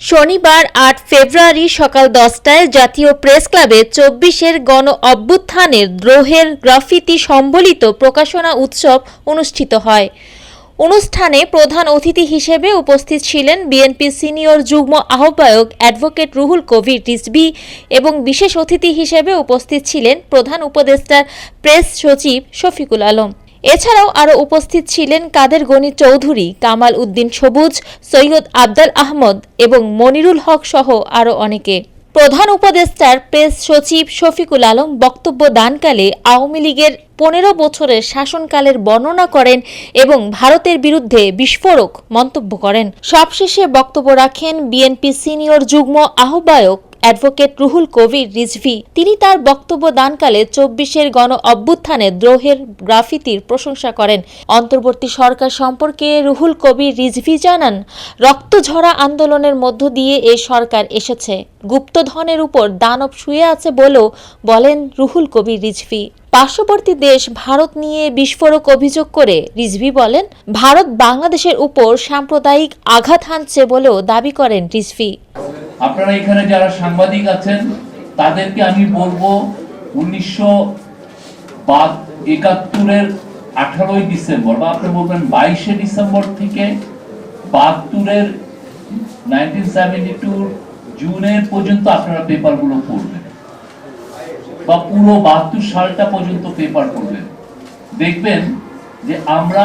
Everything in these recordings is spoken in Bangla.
শনিবার আট ফেব্রুয়ারি সকাল দশটায় জাতীয় প্রেস ক্লাবে চব্বিশের গণ অভ্যুত্থানের দ্রোহের গ্রাফিতি সম্বলিত প্রকাশনা উৎসব অনুষ্ঠিত হয়। অনুষ্ঠানে প্রধান অতিথি হিসেবে উপস্থিত ছিলেন বিএনপি সিনিয়র যুগ্ম আহ্বায়ক অ্যাডভোকেট রুহুল কবির রিজভি এবং বিশেষ অতিথি হিসেবে উপস্থিত ছিলেন প্রধান উপদেষ্টার প্রেস সচিব শফিকুল আলম। এছাড়াও আরও উপস্থিত ছিলেন কাদের গণি চৌধুরী, কামাল উদ্দিন সবুজ, সৈয়দ আবদাল আহমদ এবং মনিরুল হক সহ আরও অনেকে। প্রধান উপদেষ্টার প্রেস সচিব শফিকুল আলম বক্তব্য দানকালে আওয়ামী লীগের পনেরো বছরের শাসনকালের বর্ণনা করেন এবং ভারতের বিরুদ্ধে বিস্ফোরক মন্তব্য করেন। সবশেষে বক্তব্য রাখেন বিএনপি সিনিয়র যুগ্ম আহ্বায়ক অ্যাডভোকেট রুহুল কবির রিজভি। তিনি তার বক্তব্য দানকালে চব্বিশের গণ অভ্যুত্থানে দ্রোহের গ্রাফিতির প্রশংসা করেন। অন্তর্বর্তী সরকার সম্পর্কে রুহুল কবির রিজভি জানান, রক্তঝরা আন্দোলনের মধ্য দিয়ে এ সরকার এসেছে। গুপ্তধনের উপর দানব শুয়ে আছে বলেও বলেন রুহুল কবির রিজভি। পার্শ্ববর্তী দেশ ভারত নিয়ে বিস্ফোরক অভিযোগ করে রিজভি বলেন, ভারত বাংলাদেশের উপর সাম্প্রদায়িক আঘাত হানছে বলেও দাবি করেন রিজভি। আপনারা এখানে যারা সাংবাদিক আছেন, তাদেরকে আমি বলব উনিশশো একাত্তরের আঠারোই ডিসেম্বর, বা আপনি বলবেন বাইশে ডিসেম্বর থেকে বাহাত্তরের নাইনটিন সেভেন্টি টুর জুনের পর্যন্ত আপনারা পেপারগুলো পড়বেন, বা পুরো বাহাত্তর সালটা পর্যন্ত পেপার পড়বেন। দেখবেন যে আমরা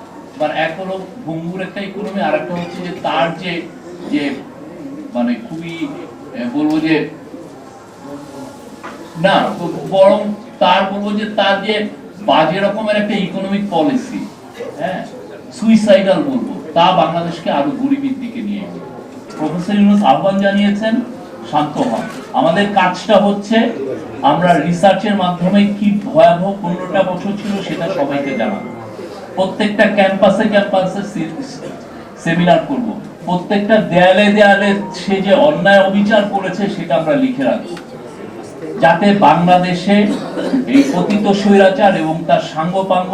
মানে এক হলো ভঙ্গুর একটা ইকোনমি আর একটা হচ্ছে যে তার যে যে মানে খুবই বলব যে, না, বরং তার বলব যে তার যে বাজে রকমের একটা ইকোনমিক পলিসি হ্যাঁ? সুইসাইডাল বলব, তা বাংলাদেশকে আরও গরিবের দিকে নিয়ে। প্রফেসর ইউনুস আহ্বান জানিয়েছেন, শান্ত হন। আমাদের কাজটা হচ্ছে আমরা রিসার্চের মাধ্যমে কি ভয়াবহ পনেরোটা বছর ছিল সেটা সবাইকে জানাব প্রত্যেকটা ক্যাম্পাসে ক্যাম্পাসে সেমিনার করব। প্রত্যেকটা দেয়ালে দেয়ালে সে যে অন্যায় অবিচার করেছে সেটা আমরা লিখে রাখব। যাতে বাংলাদেশে এই পতিত স্বৈরাচার এবং তার সাঙ্গপাঙ্গ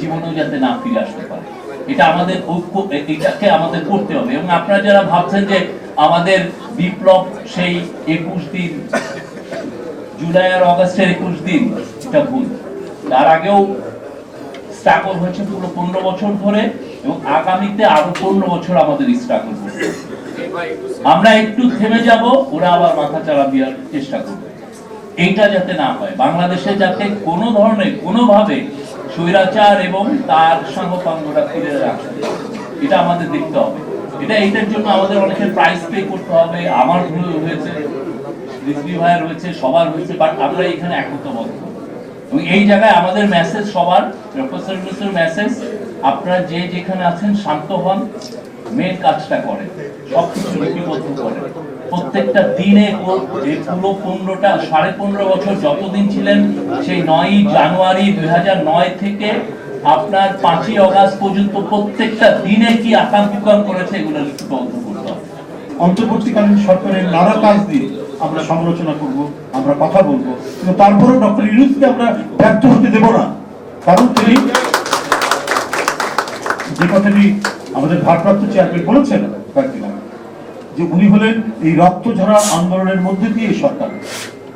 জীবনেও যাতে না ফিরে আসতে পারে। এটা আমাদের ঐক্য এটাকে আমাদের করতে হবে। এবং আপনারা যারা ভাবছেন যে আমাদের বিপ্লব সেই একুশ দিন, জুলাই আর অগস্টের একুশ দিন, এটা ভুল। তার আগেও স্ট্রাগল হয়েছে পুরো পনেরো বছর ধরে এবং আগামীতে আরও পনেরো বছর আমাদের স্ট্রাগল আমরা একটু থেমে যাব, ওরা আবার মাথা চালা দেওয়ার চেষ্টা করবে। এইটা যাতে না হয়। বাংলাদেশে যাতে কোনো ধরনের, কোনোভাবে স্বৈরাচার এবং তার সাঙ্গপাঙ্গরা ফিরে রাখে এটা আমাদের দেখতে হবে। এটা এইটার জন্য আমাদের অনেকের প্রাইস পে করতে হবে। আমার ভুল হয়েছে রিজভি ভাইয়ের হয়েছে, সবার হয়েছে বাট আমরা এখানে একত্রবদ্ধ এই জায়গায় আমাদের মেসেজ সবার প্রফেসর মেসেজ আপনারা যে যেখানে আছেন শান্ত হন কাজটা লিপিবদ্ধ প্রত্যেকটা দিনে পুরো পনেরোটা, সাড়ে পনেরো বছর যতদিন ছিলেন, সেই নয়ই জানুয়ারি দুই থেকে আপনার পাঁচই অগাস্ট পর্যন্ত প্রত্যেকটা দিনে কি আকাম করেছে, এগুলো লিপিবদ্ধ করতে অন্তর্বর্তীকালীন সরকারের নানা কাজ দিয়ে আমরা সমালোচনা করব। আমরা কথা বলব। কিন্তু তারপরেও ডক্টর ইউনুসকে আমরা ব্যর্থ হতে দেব না। কারণ তিনি যে কথাটি আমাদের ভারপ্রাপ্ত চেয়ারম্যান বলেছেন কয়েকদিন যে উনি হলেন এই রক্তঝরা আন্দোলনের মধ্যে দিয়ে সরকার।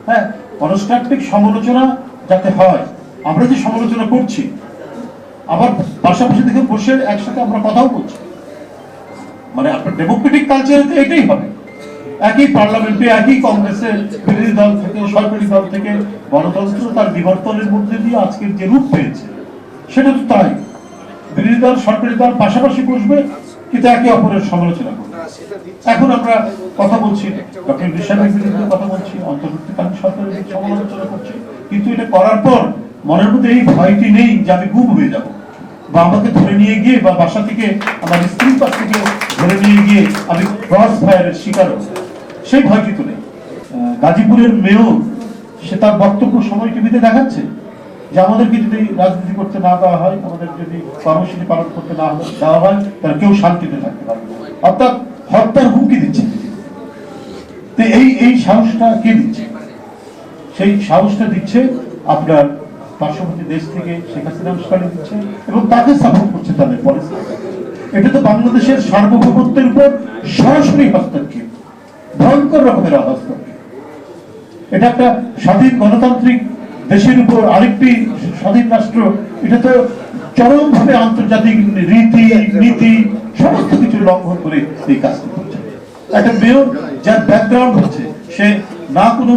হ্যাঁ কনস্ট্রাকটিভ সমালোচনা যাতে হয়, আমরা যে সমালোচনা করছি, আবার পাশাপাশি দেখে বসে একসাথে আমরা কথাও বলছি। মানে আপনার ডেমোক্রেটিক কালচারে তো এটাই হবে। একই পার্লামেন্টে, একই কংগ্রেসের বিরোধী দল থেকে, সরকারি দল থেকে, গণতন্ত্র তার বিবর্তনের মধ্যে দিয়ে আজকের যে রূপ পেয়েছে, সেটা তো তাই। বিরোধী দল, সরকারি দল পাশাপাশি বসবে, কিন্তু একে অপরের সমালোচনা করবে। এখন আমরা কথা বলছি, ডক্টর বিশালের বিরুদ্ধে কথা বলছি, অন্তর্বর্তীকালীন সরকারের সমালোচনা করছি, কিন্তু এটা করার পর মনের মধ্যে এই ভয়টি নেই যে আমি গুম হয়ে যাব, বা আমাকে ধরে নিয়ে গিয়ে, বা বাসা থেকে আমার স্ত্রীর কাছ থেকে ধরে নিয়ে গিয়ে আমি ক্রস ফায়ারের শিকার হব। সেই ভয় কিন্তু নেই। গাজীপুরের মেয়র, সে তার বক্তব্য সময় টিভিতে দেখাচ্ছে যে আমাদেরকে যদি রাজনীতি করতে না দেওয়া হয়, আমাদের যদি কর্মসূচি পালন করতে না দেওয়া হয়, তাহলে কেউ শান্তিতে থাকতে পারবে অর্থাৎ হত্যার হুমকি দিচ্ছে। তো এই এই সাহসটা কে দিচ্ছে? সেই সাহসটা দিচ্ছে আপনার পার্শ্ববর্তী দেশ থেকে শেখ হাসিনা উস্কানি দিচ্ছে এবং তাকে সাপোর্ট করছে তাদের পলিসি এটা তো বাংলাদেশের সার্বভৌমত্বের উপর সরাসরি হস্তক্ষেপ ভয়ঙ্কর রকমের অবস্থা। এটা একটা স্বাধীন গণতান্ত্রিক দেশের উপর আরেকটি স্বাধীন রাষ্ট্র। এটা তো চরমভাবে আন্তর্জাতিক রীতি, নীতি, সমস্ত কিছু লঙ্ঘন করে এই কাজ করছে। একটা মেয়র যার ব্যাকগ্রাউন্ড হচ্ছে, সে না কোনো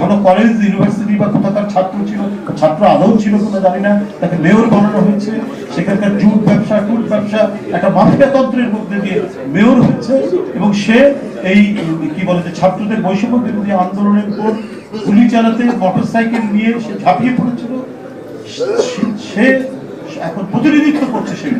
ভালো কলেজ ইউনিভার্সিটি বা জানি না, তাকে মেয়র বানানো হয়েছে। সেখানকার জুট ব্যবসা টুট ব্যবসা, একটা মধ্যে দিয়ে মেয়র হচ্ছে এবং সে এই, কি বলে যে, ছাত্রদের বৈষম্য বিরোধী আন্দোলনের উপর গুলি চালাতে, মোটরসাইকেল নিয়ে সে ঝাঁপিয়ে পড়েছিল। সে এখন প্রতিনিধিত্ব করছে সে।